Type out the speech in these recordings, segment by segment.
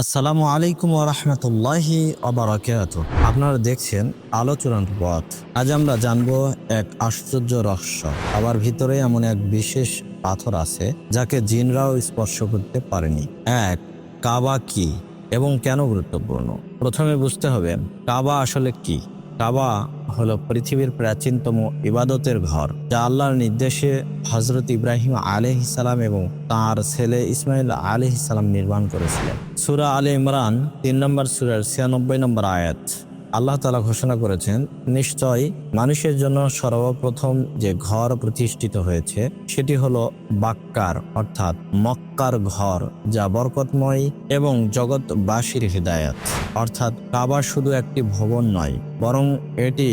আসসালামু আলাইকুম ওরহমতুল্লাহি অবরাকাত আপনারা দেখছেন আলোচনার পথ। আজ আমরা জানব এক আশ্চর্য রহস্য। আবার ভিতরে এমন এক বিশেষ পাথর আছে, যাকে জিনরাও স্পর্শ করতে পারেনি। এক, কাবা কি এবং কেন গুরুত্বপূর্ণ? প্রথমে বুঝতে হবে, কাবা আসলে কি? কাবা হলো পৃথিবীর প্রাচীনতম ইবাদতের ঘর, যা আল্লাহর নির্দেশে হজরত ইব্রাহিম আলহ ইসালাম এবং তার ছেলে ইসমাইল আলহ ইসালাম নির্মাণ করেছিলেন। সুরা আলে ইমরান, তিন নম্বর সুরার ছিয়ানব্বই নম্বর আয়াত। আল্লাহ তালা ঘোষণা করেছেন, নিশ্চয় মানুষের জন্য সর্বপ্রথম যে ঘর প্রতিষ্ঠিত হয়েছে, সেটি হলো বাক্কার, অর্থাৎ মক্কার ঘর, যা বরকতময় এবং জগৎবাসীর হৃদায়ত। অর্থাৎ কাবা শুধু একটি ভবন নয়, বরং এটি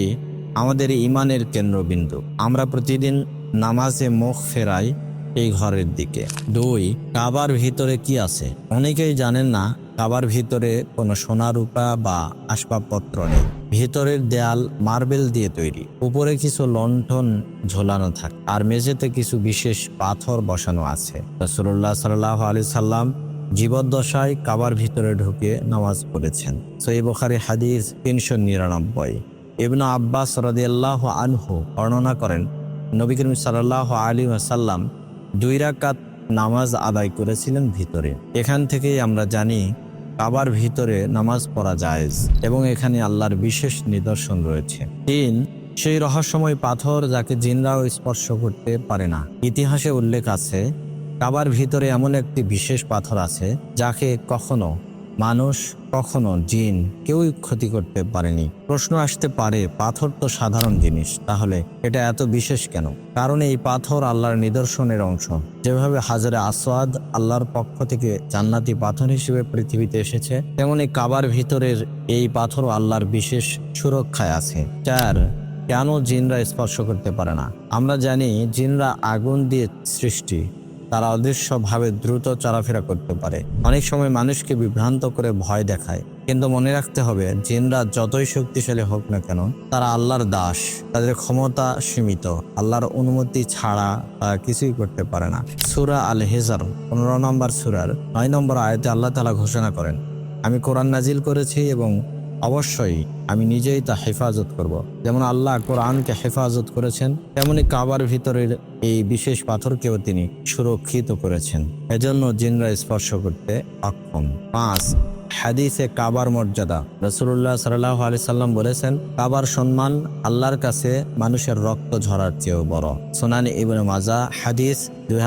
আমাদের ইমানের কেন্দ্রবিন্দু। আমরা প্রতিদিন নামাজে মুখ ফেরাই এই ঘরের দিকে। দুই, কাবার ভিতরে কি আছে? অনেকেই জানেন না, কাবার ভিতরে কোনো সোনা রূপা বা আসবাবপত্র নেই। ভিতরের দেয়াল মার্বেল দিয়ে তৈরি। উপরে কিছু লণ্ঠন ঝোলানো থাকে, আর মেঝেতে কিছু বিশেষ পাথর বসানো আছে। রসুল্লাহ সাল্লাহ আলি সাল্লাম জীবদ্দশায় কাবার ভিতরে ঢুকে নামাজ পড়েছেন। সই বখারি হাদিস তিনশো নিরানব্বই। ইবনু আব্বাস রদিয়াল্লাহ আনহু বর্ণনা করেন, নবী করিম সাল্লাহ আলী আসাল্লাম দুই রাকাত নামাজ আদায় করেছিলেন ভিতরে। এখান থেকেই আমরা জানি কাবার ভিতরে নামাজ পড়া জায়েজ এবং এখানে আল্লাহর বিশেষ নিদর্শন রয়েছে। তিন, সেই রহস্যময় পাথর যাকে জিনরাও স্পর্শ করতে পারে না। ইতিহাসে উল্লেখ আছে কাবার ভিতরে এমন একটি বিশেষ পাথর আছে, যাকে কখনো মানুষ, কখনো জিন কেউই ক্ষতি করতে পারেনি। প্রশ্ন আসতে পারে, পাথর তো সাধারণ জিনিস, তাহলে এটা এত বিশেষ কেন? কারণ এই পাথর আল্লাহর নিদর্শনের অংশ। যেভাবে হাজারে আসওয়াদ আল্লাহর পক্ষ থেকে জান্নাতি পাথর হিসেবে পৃথিবীতে এসেছে, তেমনি কাবার ভিতরের এই পাথর আল্লাহর বিশেষ সুরক্ষায় আছে। চার, কেন জিনরা স্পর্শ করতে পারে না? আমরা জানি জিনরা আগুন দিয়ে সৃষ্টি। তারা অদৃশ্যভাবে দ্রুত চলাফেরা করতে পারে। অনেক সময় মানুষকে বিভ্রান্ত করে ভয় দেখায়। কিন্তু মনে রাখতে হবে, জিনরা যতই শক্তিশালী হোক না কেন, তারা আল্লাহর দাস। তাদের ক্ষমতা সীমিত। আল্লাহর অনুমতি ছাড়া তারা কিছুই করতে পারে না। সুরা আল হেজার পনেরো নম্বর সুরার নয় নম্বর আয়তে আল্লাহ তালা ঘোষণা করেন, আমি কোরআন নাজিল করেছি এবং অবশ্যই আমি নিজেই তা হেফাজত করব। যেমন আল্লাহ কোরআনকে হেফাজত করেছেন, তেমনি কাবার ভিতরের এই বিশেষ পাথরকেও তিনি সুরক্ষিত করেছেন। এজন্য জিনরা স্পর্শ করতে অক্ষম। পাঁচ, হাদিসে কাবার মর্যাদা। রসুল্লাহ সাল্লাহ আলি সাল্লাম বলেছেন, কাবার সম্মান আল্লাহর কাছে মানুষের রক্ত ঝরার চেয়েও বড়। সোনানি ইবনে মাজা, হাদিস দুই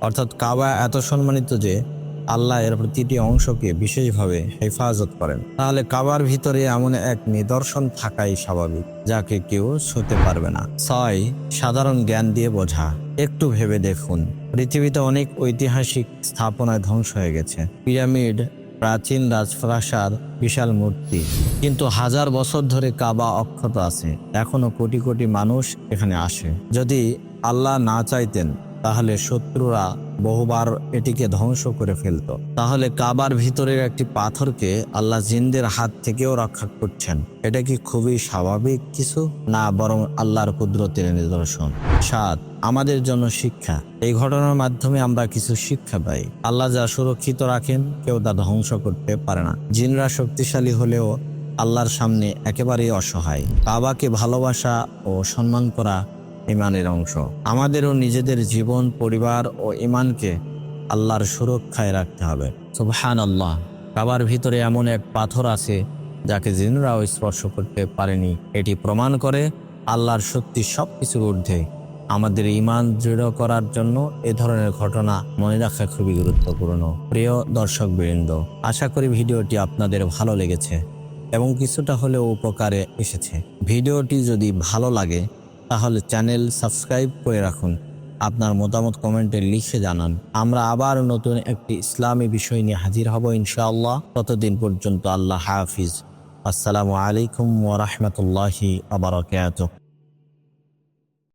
অর্থাৎ কাবা এত সম্মানিত যে আল্লাহ এর প্রতিটি অংশকে বিশেষভাবে হেফাজত করেন। তাহলে কাবার ভিতরে এমন এক নিদর্শন থাকাই স্বাভাবিক, যাকে কেউ ছুতে পারবে না। ছয়, সাধারণ জ্ঞান দিয়ে বোঝা। একটু ভেবে দেখুন, পৃথিবীতে অনেক ঐতিহাসিক স্থাপনায় ধ্বংস হয়ে গেছে। পিরামিড, প্রাচীন রাজপ্রাসাদ, বিশাল মূর্তি। কিন্তু হাজার বছর ধরে কাবা অক্ষত আছে। এখনও কোটি কোটি মানুষ এখানে আসে। যদি আল্লাহ না চাইতেন, তাহলে শত্রুরা বহুবার এটিকে ধ্বংস করে ফেলতো। তাহলে কাবার ভিতরের একটি পাথরকে আল্লাহ জিনদের হাত থেকেও রক্ষা করছেন। এটা কি খুবই স্বাভাবিক কিছু? না, বরং আল্লাহর কুদরতের নিদর্শন। সাত, আমাদের জন্য শিক্ষা। এই ঘটনার মাধ্যমে আমরা কিছু শিক্ষা পাই। আল্লাহ যা সুরক্ষিত রাখেন, কেউ তা ধ্বংস করতে পারে না। জিনরা শক্তিশালী হলেও আল্লাহর সামনে একেবারেই অসহায়। কাবাকে ভালোবাসা ও সম্মান করা ইমানের অংশ। আমাদেরও নিজেদের জীবন, পরিবার ও ইমানকে আল্লাহর সুরক্ষায় রাখতে হবে। সুবহান আল্লাহ কাবার ভিতরে এমন এক পাথর আছে, যাকে জিনরাও স্পর্শ করতে পারেনি। এটি প্রমাণ করে আল্লাহর শক্তি সব কিছুর ঊর্ধ্বে। আমাদের ইমান দৃঢ় করার জন্য এ ধরনের ঘটনা মনে রাখা খুবই গুরুত্বপূর্ণ। প্রিয় দর্শক বৃন্দ, আশা করি ভিডিওটি আপনাদের ভালো লেগেছে এবং কিছুটা হলেও উপকারে এসেছে। ভিডিওটি যদি ভালো লাগে তাহলে চ্যানেল সাবস্ক্রাইব করে রাখুন। আপনার মতামত কমেন্টে লিখে জানান। আমরা আবার নতুন একটি ইসলামী বিষয় নিয়ে হাজির হব ইনশাআল্লাহ। ততদিন পর্যন্ত আল্লাহ হাফিজ। আসসালামু আলাইকুম ওরহমতুল্লাহি আবরকাত